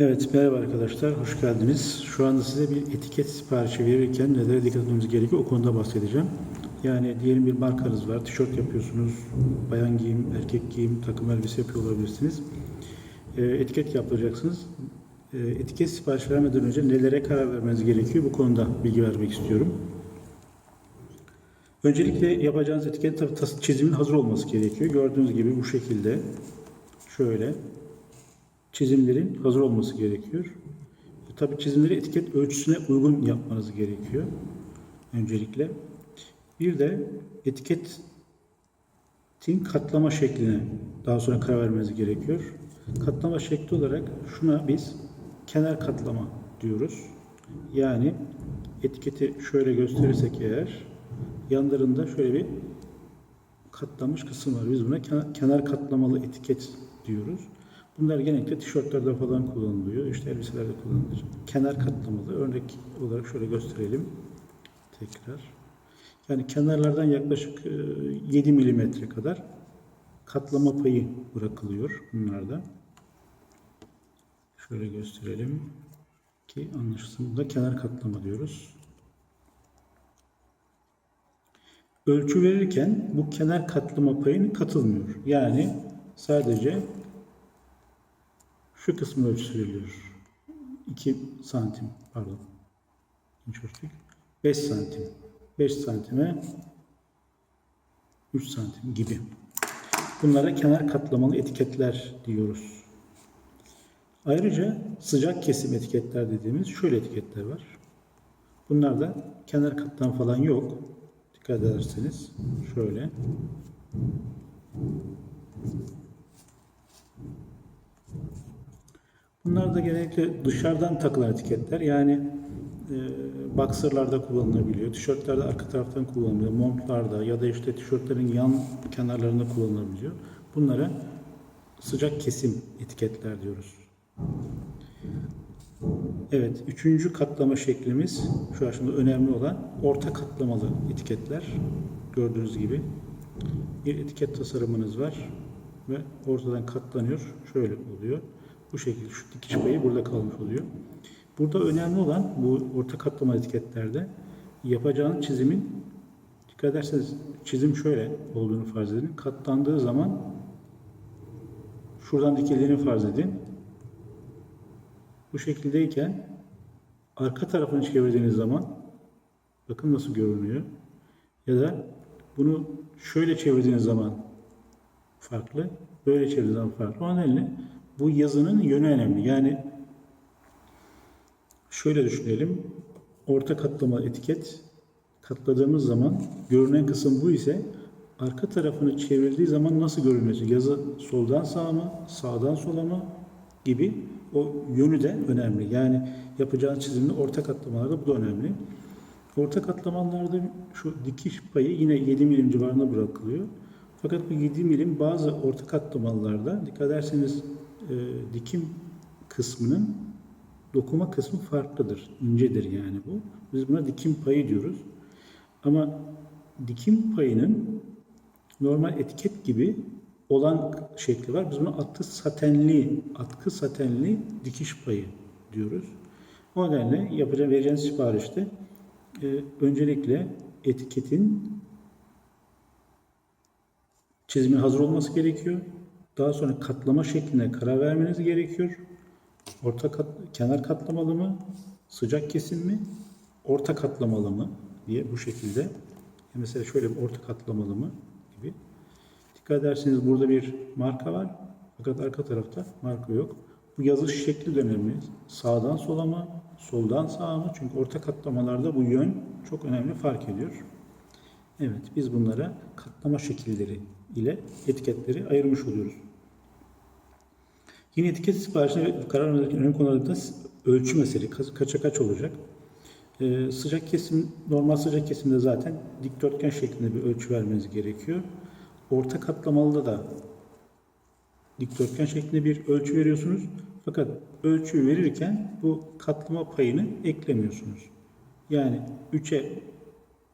Evet, merhaba arkadaşlar, hoş geldiniz. Şu anda size bir etiket siparişi verirken nelere dikkat etmemiz gerekiyor, o konuda bahsedeceğim. Yani diyelim bir markanız var, tişört yapıyorsunuz, bayan giyim, erkek giyim, takım elbise yapıyor olabilirsiniz. Ee, etiket yapacaksınız. Ee, etiket sipariş vermeden önce nelere karar vermeniz gerekiyor, bu konuda bilgi vermek istiyorum. Öncelikle yapacağınız etiket çizimin hazır olması gerekiyor. Gördüğünüz gibi bu şekilde, şöyle çizimlerin hazır olması gerekiyor. Tabii çizimleri etiket ölçüsüne uygun yapmanız gerekiyor. Öncelikle. Bir de etiketin katlama şekline daha sonra karar vermeniz gerekiyor. Katlama şekli olarak şuna biz kenar katlama diyoruz. Yani etiketi şöyle gösterirsek eğer yanlarında şöyle bir katlanmış kısım var. Biz buna kenar katlamalı etiket diyoruz. Bunlar genellikle tişörtlerde falan kullanılıyor. İşte elbiselerde kullanılır. Kenar katlamalı. Örnek olarak şöyle gösterelim. Tekrar. Yani kenarlardan yaklaşık e, 7 milimetre kadar katlama payı bırakılıyor bunlarda. Şöyle gösterelim ki anlaşılsın. Bunda kenar katlama diyoruz. Ölçü verirken bu kenar katlama payını katılmıyor. Yani sadece şu kısmın ölçüsü veriliyor. 2 santim pardon. Ölçtük? 5 santim. 5 santime 3 santim gibi. Bunlara kenar katlamalı etiketler diyoruz. Ayrıca sıcak kesim etiketler dediğimiz şöyle etiketler var. Bunlarda kenar katlan falan yok. Dikkat ederseniz şöyle. Bunlar da genellikle dışarıdan takılan etiketler. Yani e, boxerlarda kullanılabiliyor, tişörtlerde arka taraftan kullanılıyor, montlarda ya da işte tişörtlerin yan kenarlarında kullanılabiliyor. Bunlara sıcak kesim etiketler diyoruz. Evet, üçüncü katlama şeklimiz şu aşamada önemli olan orta katlamalı etiketler. Gördüğünüz gibi bir etiket tasarımınız var ve ortadan katlanıyor. Şöyle oluyor. Bu şekilde şu dikiş payı burada kalmış oluyor. Burada önemli olan bu orta katlama etiketlerde yapacağınız çizimin dikkat ederseniz çizim şöyle olduğunu farz edin. Katlandığı zaman şuradan dikildiğini farz edin. Bu şekildeyken arka tarafını çevirdiğiniz zaman bakın nasıl görünüyor. Ya da bunu şöyle çevirdiğiniz zaman farklı, böyle çevirdiğiniz zaman farklı. O nedenle bu yazının yönü önemli. Yani şöyle düşünelim. Orta katlama etiket katladığımız zaman görünen kısım bu ise arka tarafını çevrildiği zaman nasıl görünmesi? Yazı soldan sağa mı, sağdan sola mı gibi o yönü de önemli. Yani yapacağınız çizimde orta katlamalarda bu da önemli. Orta katlamalarda şu dikiş payı yine 7 milim civarında bırakılıyor. Fakat bu 7 milim bazı orta katlamalarda dikkat ederseniz e, dikim kısmının dokuma kısmı farklıdır. incedir yani bu. Biz buna dikim payı diyoruz. Ama dikim payının normal etiket gibi olan şekli var. Biz buna atkı satenli, atkı satenli dikiş payı diyoruz. O nedenle yapacağım vereceğiniz siparişte e, öncelikle etiketin çizimin hazır olması gerekiyor. Daha sonra katlama şekline karar vermeniz gerekiyor. Orta kat, kenar katlamalı mı, sıcak kesim mi, orta katlamalı mı diye bu şekilde. Mesela şöyle bir orta katlamalı mı gibi. Dikkat ederseniz burada bir marka var. Fakat arka tarafta marka yok. Bu yazış şekli de önemli. Sağdan sola mı, soldan sağa mı? Çünkü orta katlamalarda bu yön çok önemli fark ediyor. Evet, biz bunlara katlama şekilleri ile etiketleri ayırmış oluyoruz. Yine etiket siparişine karar verirken önemli konularda ölçü mesele ka- kaça kaç olacak. Ee, sıcak kesim, normal sıcak kesimde zaten dikdörtgen şeklinde bir ölçü vermeniz gerekiyor. Orta katlamalıda da dikdörtgen şeklinde bir ölçü veriyorsunuz. Fakat ölçüyü verirken bu katlama payını eklemiyorsunuz. Yani 3'e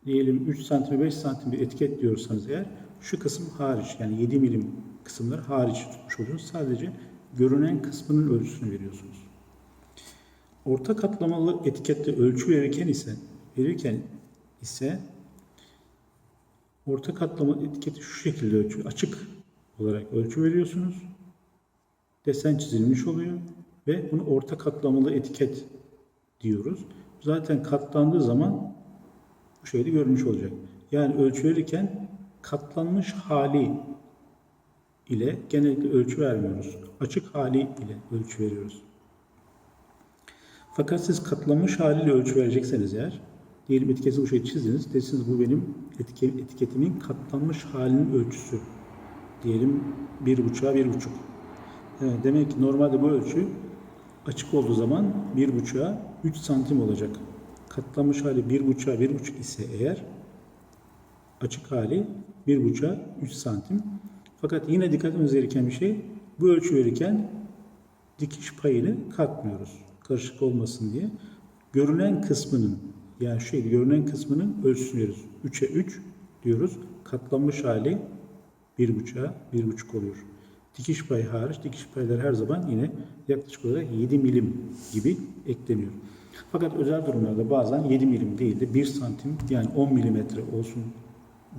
diyelim 3 santim 5 santim bir etiket diyorsanız eğer şu kısım hariç yani 7 milim kısımlar hariç tutmuş oluyorsunuz. Sadece görünen kısmının ölçüsünü veriyorsunuz. orta katlamalı etikette ölçü verirken ise verirken ise orta katlamalı etiketi şu şekilde ölçü açık olarak ölçü veriyorsunuz. Desen çizilmiş oluyor ve bunu orta katlamalı etiket diyoruz. Zaten katlandığı zaman bu şekilde görünmüş olacak. Yani ölçü verirken katlanmış hali ile genellikle ölçü vermiyoruz. Açık hali ile ölçü veriyoruz. Fakat siz katlanmış haliyle ölçü verecekseniz eğer, diyelim etiketi bu şekilde çizdiniz, desiniz bu benim etike- etiketimin katlanmış halinin ölçüsü. Diyelim bir buçuğa bir buçuk. Evet, demek ki normalde bu ölçü açık olduğu zaman bir buçuğa 3 santim olacak. Katlanmış hali bir buçuğa bir buçuk ise eğer açık hali bir buçuğa 3 santim. Fakat yine dikkat etmemiz gereken bir şey bu ölçü verirken dikiş payını katmıyoruz. Karışık olmasın diye. Görünen kısmının yani şekilde görünen kısmının ölçüsünü veriyoruz. 3'e 3 diyoruz. Katlanmış hali bir buçuğa bir buçuk oluyor. Dikiş payı hariç dikiş payları her zaman yine yaklaşık olarak 7 milim gibi ekleniyor. Fakat özel durumlarda bazen 7 milim değil de 1 santim yani 10 milimetre olsun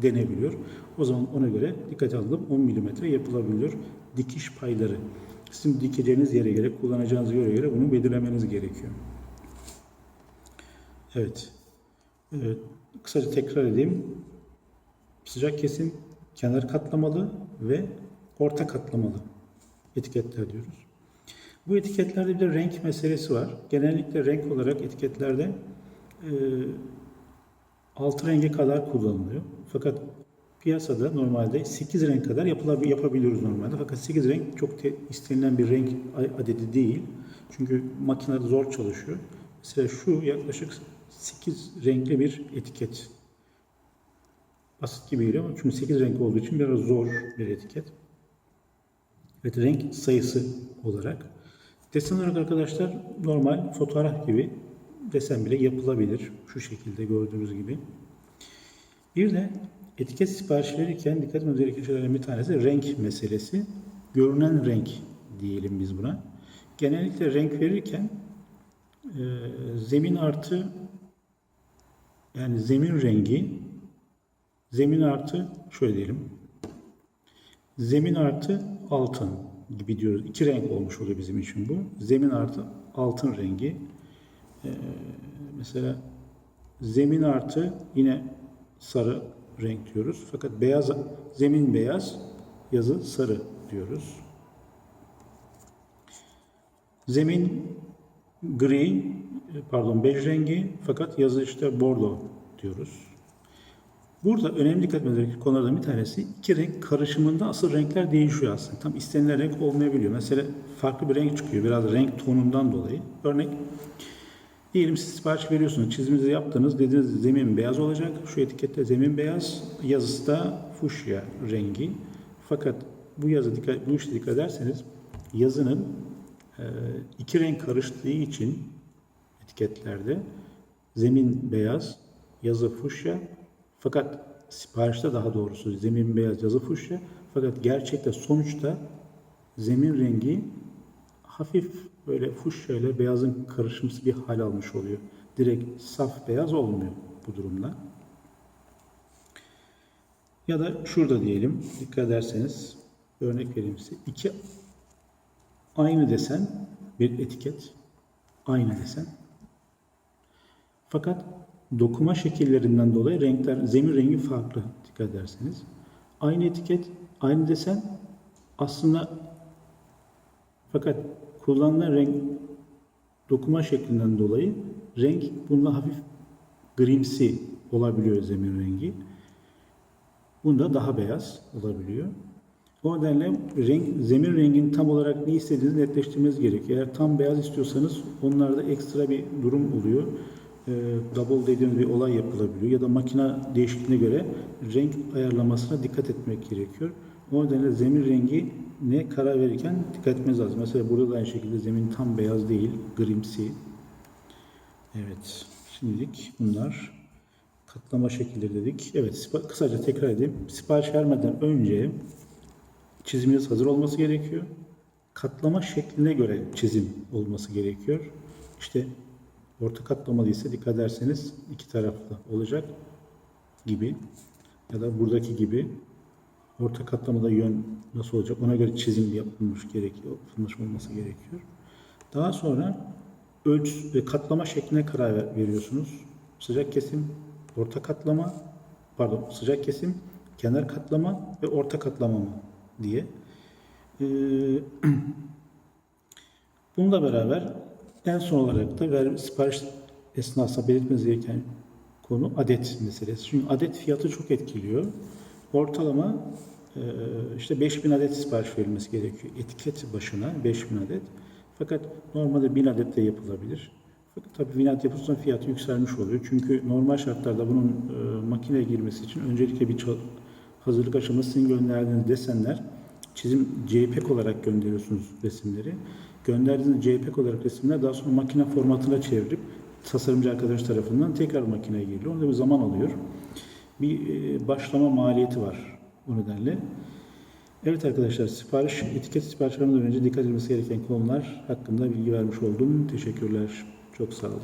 denebiliyor. O zaman ona göre dikkat alınıp 10 milimetre yapılabiliyor dikiş payları. Sizin dikeceğiniz yere göre, kullanacağınız yere göre bunu belirlemeniz gerekiyor. Evet. Evet. Kısaca tekrar edeyim. Sıcak kesim, kenar katlamalı ve orta katlamalı etiketler diyoruz. Bu etiketlerde bir de renk meselesi var. Genellikle renk olarak etiketlerde e, altı renge kadar kullanılıyor. Fakat piyasada normalde 8 renk kadar yapılabilir, yapabiliyoruz normalde. Fakat 8 renk çok te- istenilen bir renk adedi değil. Çünkü makinede zor çalışıyor. Mesela şu yaklaşık 8 renkli bir etiket. Basit gibi geliyor ama çünkü 8 renk olduğu için biraz zor bir etiket. Evet renk sayısı olarak. Desen olarak arkadaşlar normal fotoğraf gibi desen bile yapılabilir. Şu şekilde gördüğünüz gibi. Bir de etiket sipariş verirken dikkat etmemiz gereken şeylerden bir tanesi renk meselesi. Görünen renk diyelim biz buna. Genellikle renk verirken e, zemin artı yani zemin rengi zemin artı şöyle diyelim zemin artı altın gibi diyoruz. İki renk olmuş oluyor bizim için bu. Zemin artı altın rengi. Ee, mesela zemin artı yine sarı renk diyoruz. Fakat beyaz zemin beyaz, yazı sarı diyoruz. Zemin gri, pardon bej rengi fakat yazı işte bordo diyoruz. Burada önemli dikkat gereken konulardan bir tanesi iki renk karışımında asıl renkler değişiyor aslında. Tam istenilen renk olmayabiliyor. Mesela farklı bir renk çıkıyor biraz renk tonundan dolayı. Örnek diyelim siz sipariş veriyorsunuz. Çiziminizi yaptınız. Dediniz zemin beyaz olacak. Şu etikette zemin beyaz. Yazısı da fuşya rengi. Fakat bu yazı dikkat, bu işe dikkat ederseniz yazının e, iki renk karıştığı için etiketlerde zemin beyaz, yazı fuşya fakat siparişte daha doğrusu zemin beyaz yazı fuşya fakat gerçekte sonuçta zemin rengi hafif böyle fuşya ile beyazın karışımsı bir hal almış oluyor. Direkt saf beyaz olmuyor bu durumda. Ya da şurada diyelim dikkat ederseniz örnek vereyim size. İki aynı desen bir etiket aynı desen fakat dokuma şekillerinden dolayı renkler, zemin rengi farklı dikkat ederseniz. Aynı etiket, aynı desen aslında fakat kullanılan renk dokuma şeklinden dolayı renk bunda hafif grimsi olabiliyor zemin rengi. Bunda daha beyaz olabiliyor. O nedenle renk, zemin rengini tam olarak ne istediğinizi netleştirmeniz gerekiyor. Eğer tam beyaz istiyorsanız onlarda ekstra bir durum oluyor e, double dediğimiz bir olay yapılabiliyor ya da makine değişikliğine göre renk ayarlamasına dikkat etmek gerekiyor. O nedenle zemin rengi ne karar verirken dikkat etmeniz lazım. Mesela burada da aynı şekilde zemin tam beyaz değil, grimsi. Evet, şimdilik bunlar katlama şekilleri dedik. Evet, kısaca tekrar edeyim. Sipariş vermeden önce çiziminiz hazır olması gerekiyor. Katlama şekline göre çizim olması gerekiyor. İşte orta katlamalı ise dikkat ederseniz iki taraflı olacak gibi ya da buradaki gibi orta katlamada yön nasıl olacak ona göre çizim yapılmış gerekiyor, yapılmış olması gerekiyor. Daha sonra ölçü ve katlama şekline karar ver- veriyorsunuz. Sıcak kesim, orta katlama, pardon sıcak kesim, kenar katlama ve orta katlama mı diye. Ee, bununla beraber en son olarak da ver, sipariş esnasında belirtmeniz gereken konu adet meselesi. Çünkü adet fiyatı çok etkiliyor. Ortalama e, işte 5000 adet sipariş verilmesi gerekiyor. Etiket başına 5000 adet. Fakat normalde 1000 adet de yapılabilir. Fakat tabii 1000 adet yapılırsa fiyatı yükselmiş oluyor. Çünkü normal şartlarda bunun e, makineye girmesi için öncelikle bir hazırlık aşaması sizin gönderdiğiniz desenler çizim JPEG olarak gönderiyorsunuz resimleri. Gönderdiğiniz JPEG olarak resimler daha sonra makine formatına çevirip tasarımcı arkadaş tarafından tekrar makineye giriliyor. Onda bir zaman alıyor. Bir e, başlama maliyeti var bu nedenle. Evet arkadaşlar sipariş, etiket sipariş vermeden önce dikkat edilmesi gereken konular hakkında bilgi vermiş oldum. Teşekkürler. Çok sağ olun.